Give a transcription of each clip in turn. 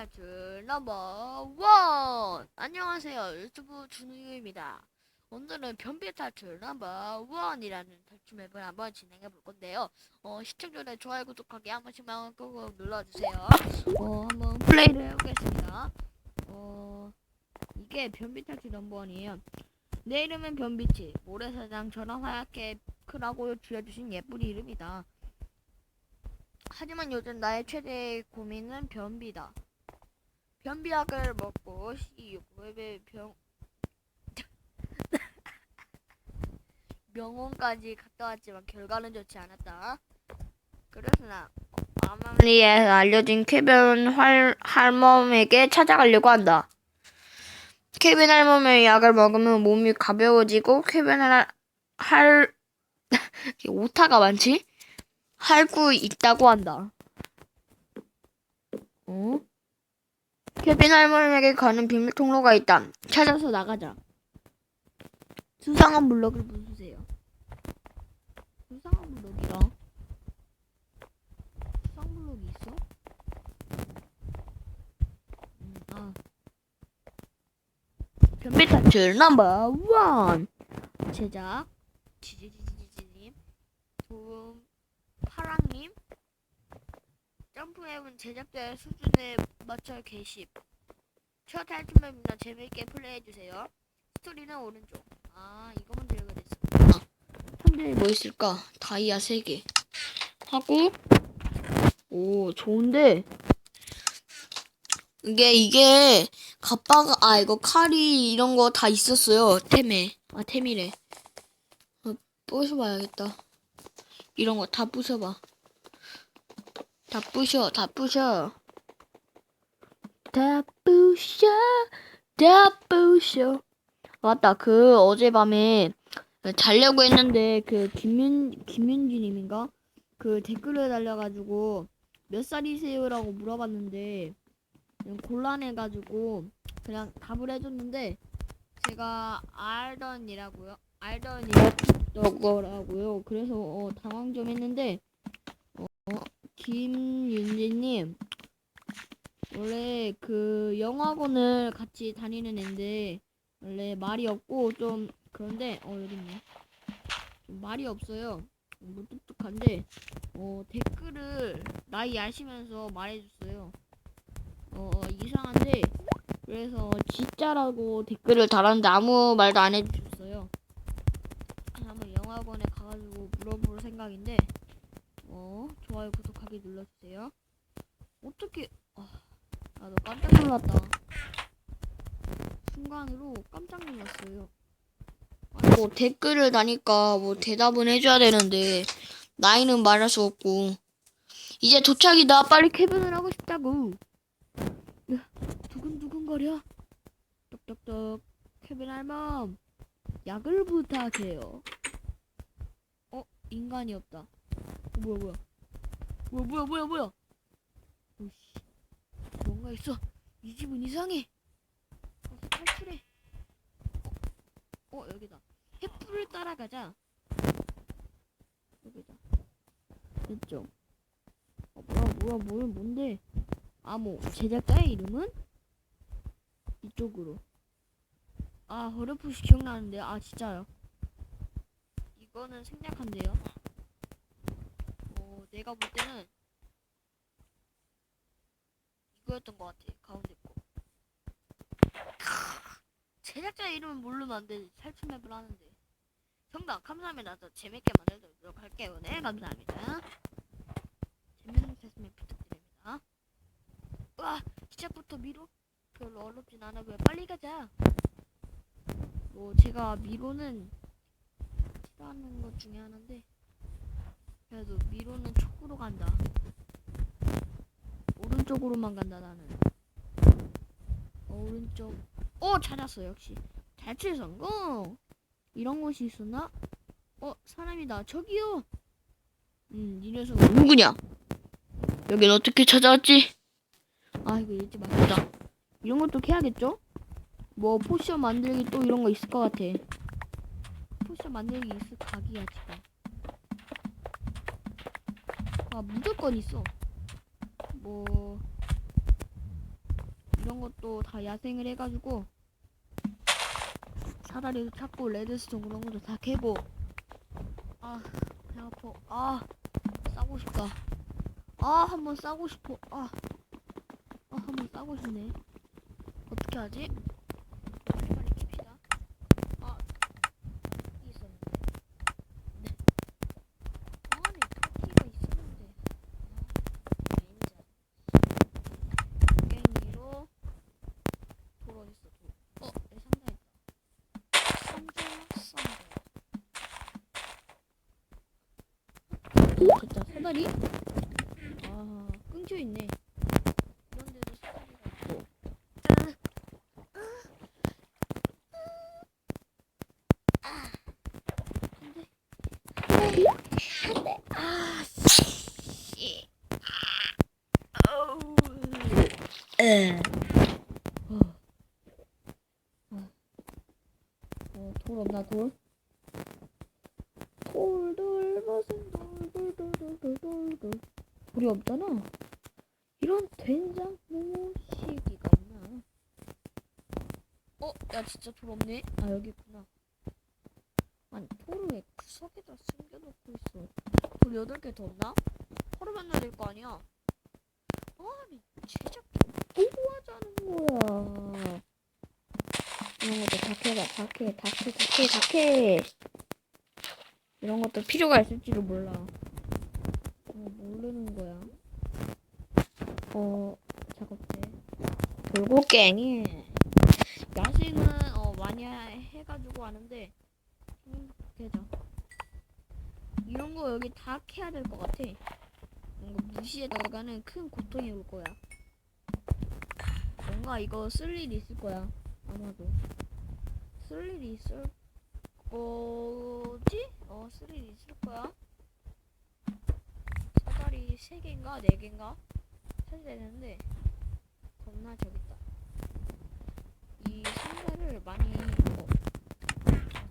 탈출 넘버 원. 안녕하세요. 유튜브 준우유입니다. 오늘은 변비 탈출 넘버 원이라는 탈출 맵을 한번 진행해 볼 건데요. 어 시청 전에 좋아요 구독하기 한 번씩만 꾹꾹 눌러주세요. 어 한번 플레이를 해보겠습니다. 어 이게 변비 탈출 넘버 원이에요. 내 이름은 변비치. 모래사장처럼 하얗게 크라고 줄여주신 예쁜 이름이다. 하지만 요즘 나의 최대 고민은 변비다. 변비약을 먹고 시육웹의 병 병원까지 갔다 왔지만 결과는 좋지 않았다. 그래서 나 아마리에서 알려진 케빈 할, 할멈에게 찾아가려고 한다. 케빈 할멈의 약을 먹으면 몸이 가벼워지고 케빈 할, 할 오타가 많지? 할구 있다고 한다. 어? 케빈 할머니에게 가는 비밀 통로가 있다. 찾아서 나가자. 수상한 블럭을 부수세요. 수상한 블럭이라. 수상 블럭이 있어? 음, 아. 변비 탈출 넘버 원. 제작 지지지지지님 도움 파랑님 점프맵은 제작자의 수준에 맞춰 개십 첫 탈출맵이나 재미있게 플레이해주세요. 스토리는 오른쪽. 아 이거 먼저 읽어냈어 현재 뭐 있을까? 다이아 3개. 하고 오 좋은데? 이게 이게 갑바가 아 이거 칼이 이런 거 다 있었어요. 템에. 아 템이래. 어, 부숴봐야겠다. 이런 거 다 부숴봐. 다 부셔, 다 부셔. 다 부셔, 다 부셔. 맞다, 그 어젯밤에 자려고 했는데 그 김윤 김윤지님인가 그 댓글을 달려가지고 몇 살이세요라고 물어봤는데 곤란해가지고 그냥 답을 해줬는데 제가 알던이라고요. 알던이라고요. 그래서 어, 당황 좀 했는데 어, 김윤지님 원래 그 영화관을 같이 다니는 애인데 원래 말이 없고 좀 그런데 어 여기 있네. 좀 말이 없어요. 무뚝뚝한데 어 댓글을 나이 아시면서 말해줬어요. 어, 어 이상한데 그래서 진짜라고 댓글을 달았는데 아무 말도 안 해주셨어요. 한번 영화관에 가가지고 물어볼 생각인데 어 좋아요 구독하기 눌러주세요. 어떻게 아 나도 깜짝 놀랐다. 순간으로 깜짝 놀랐어요. 뭐 댓글을 다니까 뭐 대답은 해줘야 되는데 나이는 말할 수 없고 이제 도착이다 빨리 캐빈을 하고 싶다고. 두근두근거려. 똑똑똑. 케빈 할멈. 약을 부탁해요. 어? 인간이 없다. 어, 뭐야 뭐야. 뭐야 뭐야 뭐야 뭐야. 오씨. 뭔가 있어. 이 집은 이상해. 어서 탈출해. 어, 어 여기다. 횃불을 따라가자. 여기다. 됐죠. 어 뭐야 뭐야 뭐야 뭔데? 아, 뭐, 제작자의 이름은? 이쪽으로. 아, 허르푸시 기억나는데요? 아, 진짜요. 이거는 생략한데요? 어, 내가 볼 때는 이거였던 것 같아. 가운데 거. 제작자 이름은 모르면 안 돼. 탈출맵을 하는데. 정답, 감사합니다. 더 재밌게 만들도록 할게요. 네, 감사합니다. 재밌는 탈출맵 부탁드립니다. 와 시작부터 미로 별로 어렵진 않아 왜 빨리 가자 뭐 제가 미로는 싫어하는 것 중에 하나인데 그래도 미로는 촉구로 간다. 오른쪽으로만 간다 나는. 어, 오른쪽. 오 찾았어 역시. 탈출 성공! 이런 곳이 있었나? 어 사람이다. 저기요! 음이 녀석은 누구냐? 여긴 어떻게 찾아왔지? 아 이거 읽지 말자. 이런 것도 캐야겠죠? 뭐 포션 만들기 또 이런 거 있을 것 같아. 포션 만들기 있을 각이야 지금 아 무조건 있어. 뭐 이런 것도 다 야생을 해가지고 사다리도 찾고 레드스톤 그런 것도 다 캐고. 아 배 아파. 아 싸고 싶다. 아 한번 싸고 싶어. 아, 아 한번 싸고 싶네. 어떻게 하지? 빨리 빨리 캡시다 아 여기 있었는데 네 아니 토끼가 있었는데 아 진짜 깽이로 돌 어딨어 돌 어? 내 상자 있다 상자 상자 오 됐다 사다리? 아 끊겨 있네 이런데도 사다리가 있고. 어. 돌 없나 돌? 돌, 돌, 무슨 돌, 돌, 돌, 돌, 돌, 돌, 돌. 돌이 없잖아. 이런 된장 모시기가 없나? 어, 야 진짜 돌 없네. 아 여기 있구나. 아니 돌을 왜 구석에다 숨겨놓고 있어? 돌 여덟 개 더 없나? 하루 만나야 될 거 아니야? 아니 제작자 보고 하자는 거야. 이런 것도 다캐가 다캐 다캐 다캐 다캐 이런 것도 필요가 있을지도 몰라. 어, 모르는 거야. 어 작업대 돌고갱이 야생은 어 많이 해가지고 하는데 행복해져. 이런 거 여기 다 캐야 될 것 같아. 뭔가 무시에다가는 큰 고통이 올 거야. 뭔가 이거 쓸 일이 있을 거야. 아마도. 쓸 일이 있을 거지? 어, 쓸 일이 있을 거야. 사다리 3개인가? 4개인가? 찾아야 되는데, 겁나 저기 있다. 이 상자를 많이, 어,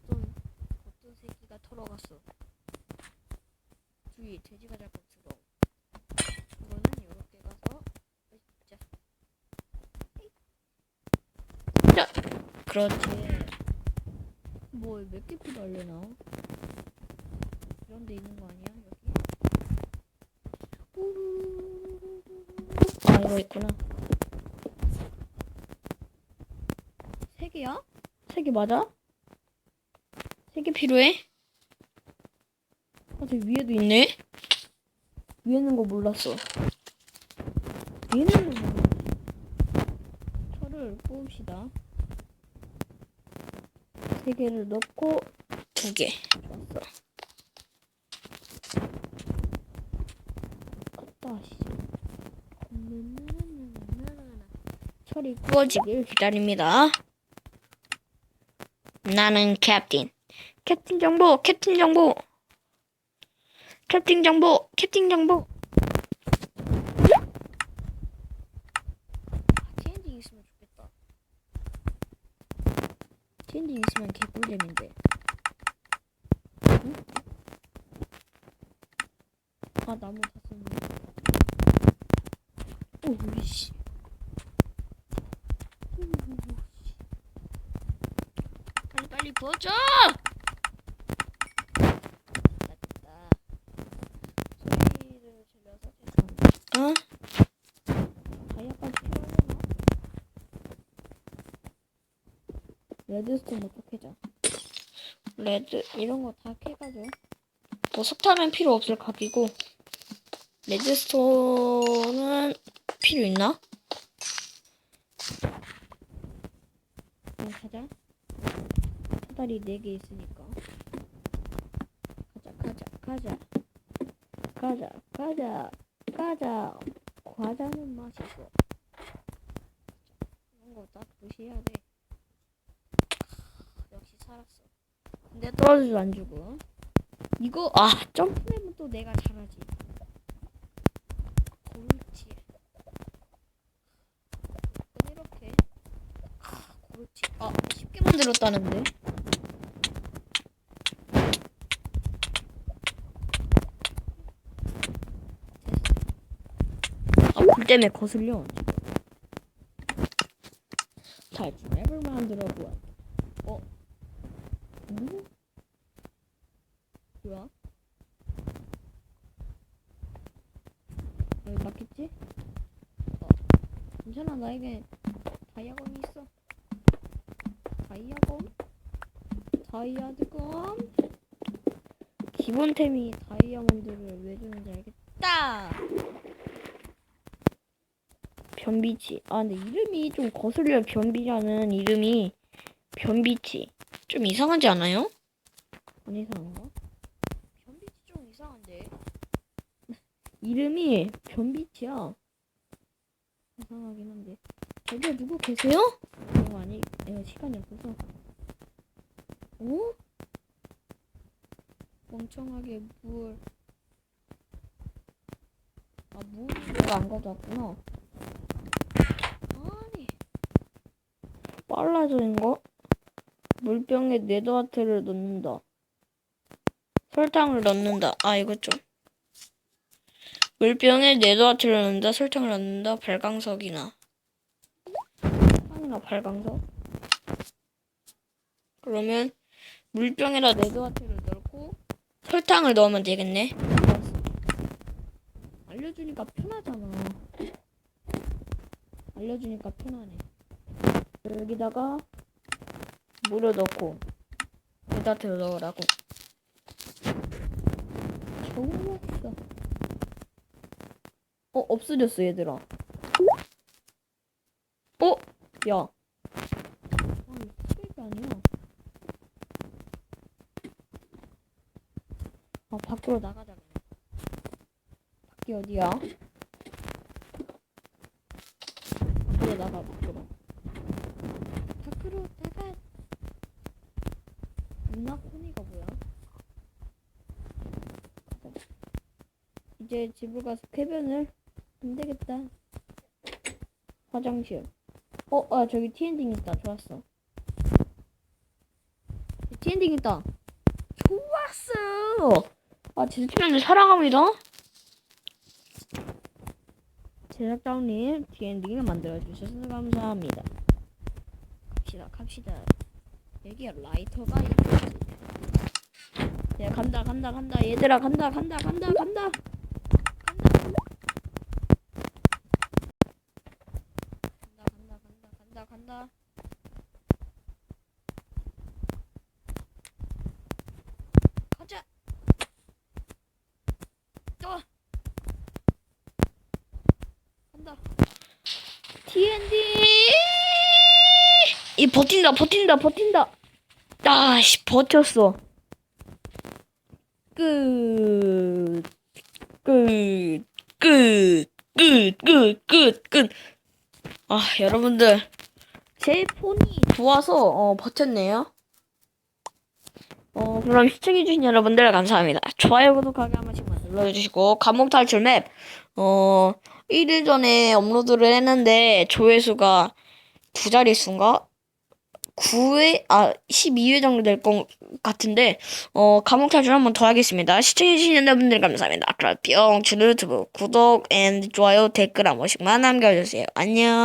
어떤, 어떤 새끼가 털어갔어. 주위, 돼지가 자꾸 들어. 이거는 이렇게 가서, 으쌰. 자, 그렇지. 뭐몇개 필요하려나? 이런 데 있는 거 아니야? 여기? 우르르르르르. 아 이거 있구나. 세 개야? 세 개 맞아? 세 개 필요해? 아, 저 위에도 있네? 위에 있는 거 몰랐어. 위에 있는 거 몰랐어. 철을 뽑읍시다. 세 개를 넣고 두 개. 좋았어. 갔다 씨. 철이 구워지길 기다립니다. 나는 캡틴. 캡틴 정보, 캡틴 정보. 캡틴 정보, 캡틴 정보. 아, TNT 있으면 좋겠다. TNT 있으면 개꿀잼인데. 응? 아 나무 다 썼네. 오이씨. 됐다. 소리를 질러서. 어? 다이아까지 필요하려나? 레드스톤부터 캐자. 레드 이런 거 다 캐가지고 뭐 석탄은 필요 없을 각이고 레드스톤은 필요 있나? 그냥 가자. 사다리 4개 있으니까. 가자, 가자, 가자. 가자, 가자, 가자. 과자는 맛있어. 이런 거딱 무시해야 돼. 크, 역시 살았어. 근데 떨어지도 안 주고. 이거, 아, 점프맵은 또 내가 잘하지. 골치. 이렇게. 아, 골치. 아, 쉽게 만들었다는데. 불 때문에 거슬려. 탈출 맵을 만들어 보아. 어? 누구? 뭐야? 여기 맞겠지? 어. 괜찮아 나에게 다이아검이 있어. 다이아검? 다이아드검? 기본템이 다이아몬드를 왜 주는지 알겠다. 변비치. 아 근데 이름이 좀 거슬려 변비라는 이름이 변비치. 좀 이상하지 않아요? 안 이상한가? 변비치 좀 이상한데. 이름이 변비치야. 이상하긴 한데. 여기 누구 계세요? 이거 아니, 내가 시간이 없어서. 오? 멍청하게 물. 아, 물을 안 가져왔구나. 아니. 빨라지는 거? 물병에 네드와트를 넣는다. 설탕을 넣는다. 아, 이거 좀. 물병에 네드와트를 넣는다. 설탕을 넣는다. 발광석이나. 설탕이나 발광석? 그러면 물병에다 네드와트를 넣고 설탕을 넣으면 되겠네. 알려주니까 편하잖아. 알려주니까 편하네. 여기다가 물을 넣고 네드와트를 넣으라고. 좋았어. 어 없어졌어 얘들아. 어? 야. 아, 밖으로 나가자. 밖이 어디야? 밖으로 나가, 밖으로. 밖으로 나가. 누나 코니가 뭐야? 이제 집을 가서 쾌변을 안 되겠다. 화장실. 어, 아, 저기 티엔딩 있다. 좋았어. 티엔딩 있다. 좋았어. 아, 제작자님 사랑합니다. 제작자님 티엔딩을 만들어 주셔서 감사합니다. 갑시다, 갑시다. 여기가 라이터가 있겠지. 야, 간다, 간다, 간다. 얘들아, 간다, 간다, 간다, 간다. 간다. TND 이 버틴다 버틴다 버틴다. 아씨 버텼어. 끝 끝 끝 끝 끝 끝끝 아 여러분들. 제 폰이 좋아서 어, 버텼네요. 어 그럼 시청해주신 여러분들 감사합니다. 좋아요 구독하기 한 번씩만 눌러주시고 감옥 탈출 맵어 1일 전에 업로드를 했는데 조회수가 두 자릿수인가? 9회, 아, 12회 정도 될 것 같은데, 어, 감옥 탈출 한번 더 하겠습니다. 시청해주신 여러분들 감사합니다. 그럼 뿅, 주 유튜브 구독 앤 좋아요, 댓글 한 번씩만 남겨주세요. 안녕.